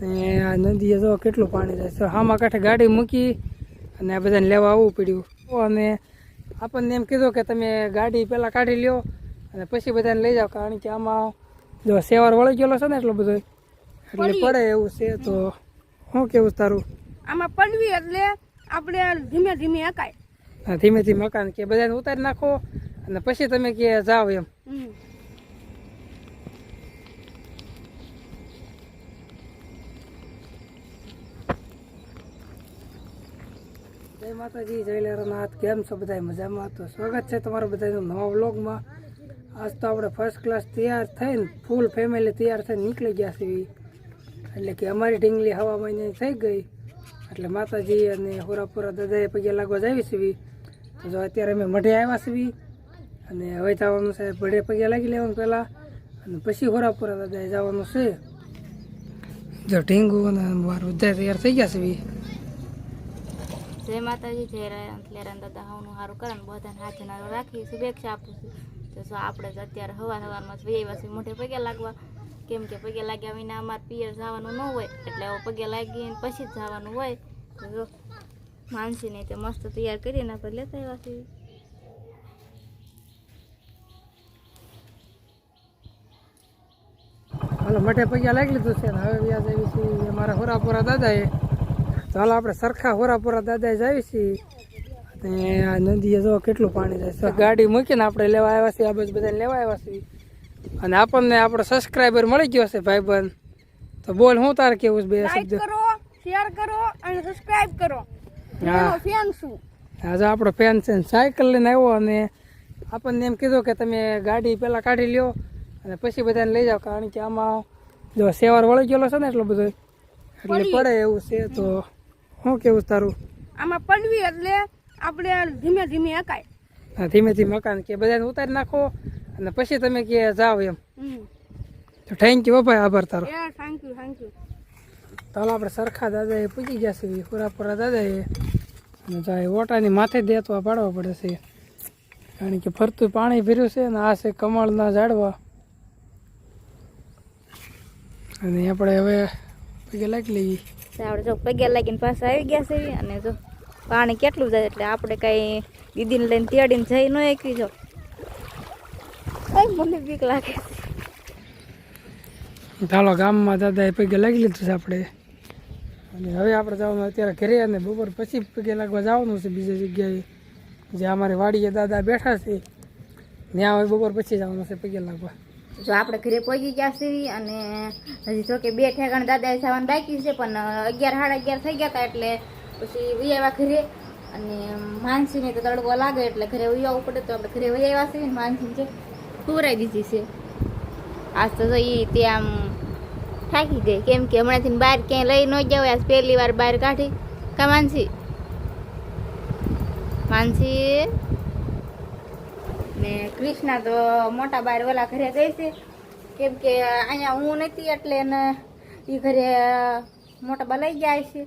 ને આ નદીએ જો કેટલું પાણી જાય છે. હામા કાંઠે ગાડી મૂકી અને આ બધાને લેવા આવવું પડ્યું. અને આપણને એમ કીધું કે તમે ગાડી પહેલાં કાઢી લ્યો અને પછી બધાને લઈ જાઓ. કારણ કે આમાં જો સેવાર વળી ગયેલો છે ને એટલો બધો. એટલે પડે એવું છે તો શું કેવું તારું? આમાં પડવી એટલે આપણે ધીમે ધીમે હકાય. ધીમે ધીમે મકાન કે બધાને ઉતારી નાખો અને પછી તમે કે જાઓ એમ. જય માતાજી જય લેરનાથ કેમ છો? બધા મજામાં? તો સ્વાગત છે તમારો બધાનું નવા વ્લોગમાં. આજ તો આપણે ફર્સ્ટ ક્લાસ તૈયાર થઈને ફૂલ ફેમિલી તૈયાર થઈને નીકળી ગયા છે એટલે કે અમારી ઢીંગલી હવા મહિને થઈ ગઈ. એટલે માતાજી અને હોરાપુરા દાદાએ પગે લાગવા જાવી છીએ. તો જો અત્યારે અમે મઢે આવ્યા છીએ. અને હવે જવાનું છે ભઢે પગે લાગી લેવાનું પહેલાં. અને પછી હોરાપુરા દાદાએ જવાનું છે. જો ઢીંગુ અને બધા તૈયાર થઈ ગયા છીએ. જય માતાજી, જય રાયણ લેરાન દાદા હવનું સારું કરે ને બધાને હાથે નારો રાખી શુભેચ્છા આપું છું તો જો આપણે તો અત્યારે હવાર હવારમાં જ પછી મોઢે પગે લાગવા. કેમ કે પગે લાગ્યા વિના અમારે પિયર જવાનું ન હોય, એટલે પગે લાગીને પછી જ જવાનું હોય. તો જો માનસીને તે મસ્ત તૈયાર કરીને આપણે લેતા આવ્યા છીએ. હાલો, મઠે પૈસા લાગી લીધું છે ને, હવે વ્યાજ આવી છે અમારા હોરાપુરા દાદાએ તો હાલો આપણે સરખા હોરાપુરા દાદા જ આવી છીએ. અને આ નદીએ જો કેટલું પાણી જાય છે. ગાડી મૂકીને આપણે લેવા આવ્યા છીએ. આ બધું બધાને લેવા આવ્યા છીએ. અને આપણને આપણો સબસ્ક્રાઈબર મળી ગયો છે ભાઈબંધ. તો બોલ હું તારે કેવું છે બે શબ્દ? કરો શેર કરો અને સબસ્ક્રાઇબ કરો. હા. ફેન છું. આજે આપણો ફેન છે સાયકલ લઈને આવ્યો અને આપણને એમ કીધું કે તમે ગાડી પહેલાં કાઢી લ્યો અને પછી બધાને લઈ જાઓ. કારણ કે આમાં જો સેવાર વળી ગયેલો છે ને એટલો બધો એટલે પડે એવું છે તો શું કેવું તારું? આમાં પડવી એટલે આપણે ધીમે ધીમે હકાય. ધીમે ધીમે મકાન કે બધાને ઉતારી નાખો અને પછી તમે કે જાઓ એમ. તો થેન્ક યુ ભાઈ આભાર તારો. થેન્ક યુ થેન્ક યુ ચાલો આપણે સરખા દાદા એ પૂછી ગયા છે દાદા એ અને જાય ઓટાની માથે દેતવા પાડવા પડે છે. કારણ કે ફરતું પાણી ભર્યું છે ને આ છે કમળના ઝાડવા. અને આપણે હવે પગે લાગી લઈએ. આપણે જો પગે લાગીને પાછા આવી ગયા છે અને જો પાણી કેટલું જાય એટલે આપણે કાંઈ દીદીને લઈને તેડીને જઈ ન એકવી જો. મને બીક લાગે ચાલો ગામમાં દાદાએ પગે લાગી લીધું છે આપણે. અને હવે આપણે જવાનું અત્યારે ઘરે અને બપોર પછી પગે લાગવા જવાનું છે બીજી જગ્યાએ. જે અમારી વાડીએ દાદા બેઠા છે. ત્યાં હવે બપોર પછી જવાનું છે પગે લાગવા. જો આપણે ઘરે પહોંચી ગયા છીએ અને હજી જો કે બે ઠેકાણ દાદાએ જવાનું બાકી છે, પણ અગિયાર સાડા અગિયાર થઈ ગયા હતા એટલે પછી વહી આવ્યા ઘરે. અને માનસીને તો તડકો લાગે એટલે ઘરે વહી આવવું પડે તો આપણે ઘરે વહી આવ્યા છીએ માનસી છે, ખવડાવી દીધી છે. આજ તો એ તે આમ થાકી ગઈ, કેમ કે હમણાંથી બહાર ક્યાંય લઈ ન હોય આજ પહેલી વાર બહાર કાઢી. કા માનસી? માનસી? ને કૃષ્ણા તો મોટા બાર ઓલા ઘરે ગઈ છે. કેમ કે અહીંયા હું નથી એટલે એને એ ઘરે મોટા બા લઈ ગયા છે.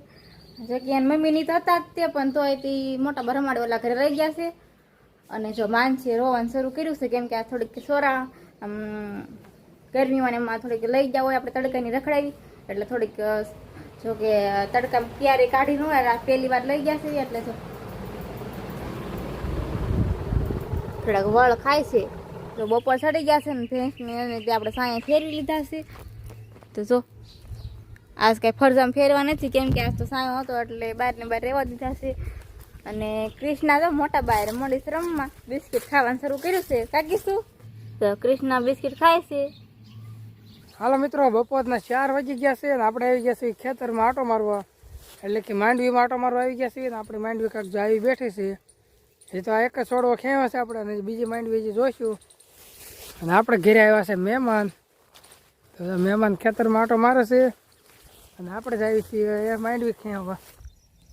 જગ્યા મમ્મીની તો હતા જ તે પણ તોય તે મોટા બા રમાડે ઓલા ઘરે રહી ગયા છે. અને જો માનસીએ રોવાનું શરૂ કર્યું છે, કેમ કે આ થોડીક સોરા ગરમીમાં એમાં થોડીક લઈ ગયા હોય, આપણે તડકાની રખડાવી. એટલે થોડીક જો કે તડકા ક્યારે કાઢી ન હોય પહેલી વાર લઈ ગયા છે, એટલે જો થોડાક વળ ખાય છે. તો બપોર સડી ગયા છે ને ભેંસને અને તે આપણે સાંજે ફેરવી લીધા છે. તો જો, આજ કાંઈ ફરજામ ફેરવા નથી, કેમ કે આજ તો સાંયો હતો એટલે બહારને બહાર રહેવા દીધા છે. અને ક્રિષ્ના તો મોટા બહાર મોડી રમવા, બિસ્કિટ ખાવાનું શરૂ કર્યું છે. કાકીશું તો ક્રિષ્ના બિસ્કિટ ખાય છે. હાલો મિત્રો, બપોરના ચાર વાગી ગયા છે અને આપણે આવી ગયા છીએ ખેતરમાં આટો મારવા. એટલે કે માંડવીમાં આટો મારવા આવી ગયા છીએ ને આપણે માંડવી કાંક આવી બેઠી છે એ તો આ એક જ છોડવો ખેવા છે આપણે, અને બીજી માંડવી જોઈશું. અને આપણે ઘેરે આવ્યા છે મહેમાન. તો મહેમાન ખેતરમાં આટો મારે છે. અને આપણે જ આવી છીએ એ માંડવી ખેવા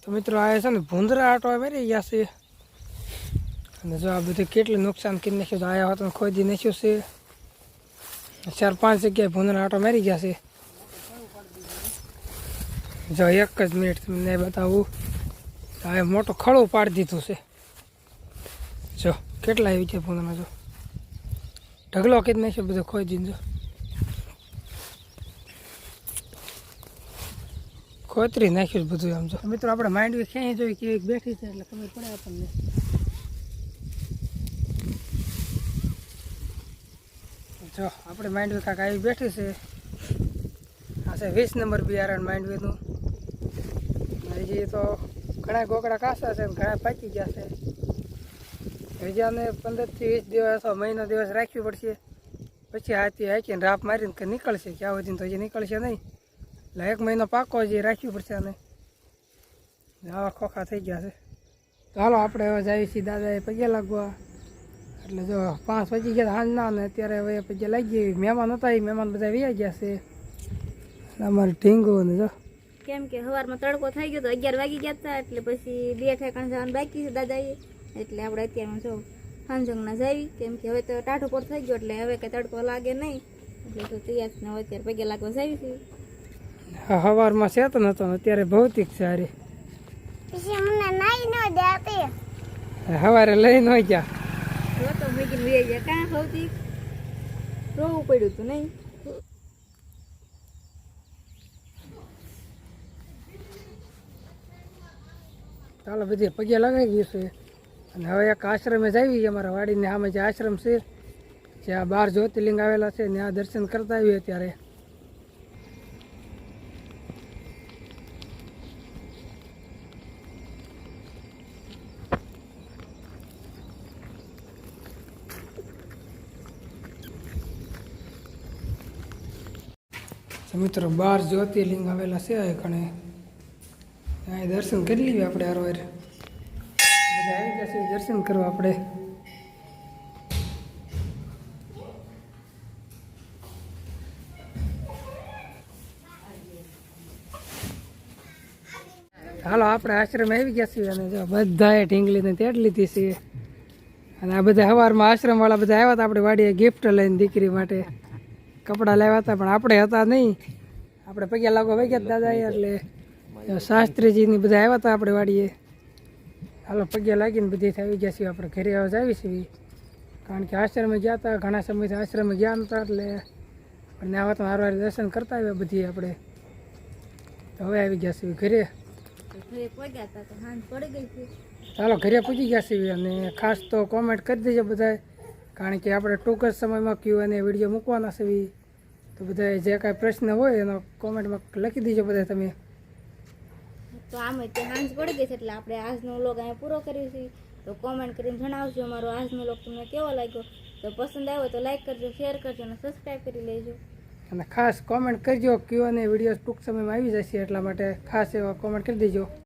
તો મિત્રો, આ છે ને ભૂંદરા આટો મેરી ગયા છે. અને જો આ બધું કેટલું નુકસાન કરી નાખ્યું આયા હોત ખોદી નાખ્યું છે. ચાર પાંચ જગ્યાએ ભૂંદરા આટો મારી ગયા છે. જો એક જ મિનિટ તમને બતાવું. હવે મોટો ખળો પાડી દીધું છે. જો, કેટલા આવી છે ભૂંદરા જો. ઢગલો કીધ નાખ્યો બધો ખોઈ દીધો ખોતરી નાખ્યું બધું આમ જો. મિત્રો, આપણે માંડવી ક્યાંય જોઈ કે બેઠી છે એટલે ખબર પડે આપણને. જો, આપણે માંડવી કાંક આવી બેઠી છે. આ છે વીસ નંબર બિયારણ માંડવીનું. હજી તો ઘણા ગોકડા કાસા છે ઘણા પાકી ગયા છે. હજી આને પંદરથી વીસ દિવસ મહિનો દિવસ રાખવી પડશે. પછી હાથી હાકીને રાપ મારીને કે નીકળશે ક્યાં સુધી તો હજી નીકળશે નહીં. એટલે એક મહિનો પાકો હજી રાખવી પડશે આને. આવા ખોખા થઈ ગયા છે. તો હાલો, આપણે હવે જઈએ છીએ દાદાએ પગે લાગવા. એટલે જો પાંચ વાગી ગયા સાંજના ને અત્યારે હવે પગે લાગી. ગઈ મહેમાન હતા, એ મહેમાન બધા વ્યા ગયા છે. અને અમારે ઢીંગો ને જો. કેમ કે સવારમાં તડકો થઈ ગયો તો અગિયાર વાગી ગયા હતા, એટલે પછી બે ઠેકાણ જવાનું બાકી છે દાદાએ. એટલે આપણે અત્યારમાં જો હાંજંગના જાવી કેમ કે હવે તો ટાઢો પર થઈ ગયો એટલે હવે કંઈ તડકો લાગે નહીં. એટલે તો તૈયાર છે હવે અત્યારે પગે લાગવા જાવી છે હવારમાં સવારમાં તો નતો અત્યારે ભૌતિક સારી પછી મને નાઈ ન લઈ ન ગયા. જો તો વે ગયા કાં ભૌતિક? રોવું પડ્યું હતું નહીં? ચાલો બધી પગે લગાવી ગયું છે. અને હવે એક આશ્રમે જ આવી અમારા વાડીને આમે જે આશ્રમ છે જ્યાં બાર જ્યોતિર્લિંગ આવેલા છે, ત્યાં દર્શન કરતા આવીએ અત્યારે. મિત્રો, બાર જ્યોતિર્લિંગ આવેલા છે કણે દર્શન કરી લઈએ આપણે હારવાર. આવી ગયા દર્શન કરવા આપણે. હાલો, આપણે આશ્રમ આવી ગયા છીએ અને જો બધાએ ઢીંગલીને તેડ લીધી છે. અને આ બધા સવારમાં આશ્રમવાળા બધા આવ્યા હતા, આપણે વાડીએ ગિફ્ટ લઈને દીકરી માટે કપડાં લાવ્યા હતા, પણ આપણે હતા નહીં. આપણે પગ્યા લાગવા વહી ગયા દાદા એટલે, શાસ્ત્રીજીની બધા આવ્યા હતા આપણે વાડીએ. હાલો પગે લાગીને બધી આવી ગયા છીએ. આપણે ઘરે આવવા આવી છીએ. કારણ કે આશ્રમે ગયા હતા ઘણા સમયથી આશ્રમે ગયા નતા એટલે અને આવા તો હારવાર દર્શન કરતા આવ્યા બધી આપણે. તો હવે આવી ગયા છીએ ઘરે. ચાલો ઘરે પૂજી ગયા છીએ અને ખાસ તો કોમેન્ટ કરી દેજો બધા કારણ કે આપણે ટૂંક જ સમયમાં ક્યુ અને વીડિયો મૂકવાના છે. તો બધા જે કાંઈ પ્રશ્ન હોય એનો કોમેન્ટમાં લખી દેજો બધા તમે. તો આમ તે હાંજ પડી ગઈ છે એટલે આપણે આજનો લોગ અહીંયા પૂરો કર્યો છે તો કોમેન્ટ કરીને જણાવજો અમારો આજનો લોગ તમને કેવો લાગ્યો. તો પસંદ આવ્યો તો લાઈક કરજો શેર કરજો અને સબસ્ક્રાઈબ કરી લેજો. અને ખાસ કોમેન્ટ કરજો કયો અને વીડિયો ટૂંક સમયમાં આવી જશે એટલા માટે ખાસ એવા કોમેન્ટ કરી દેજો.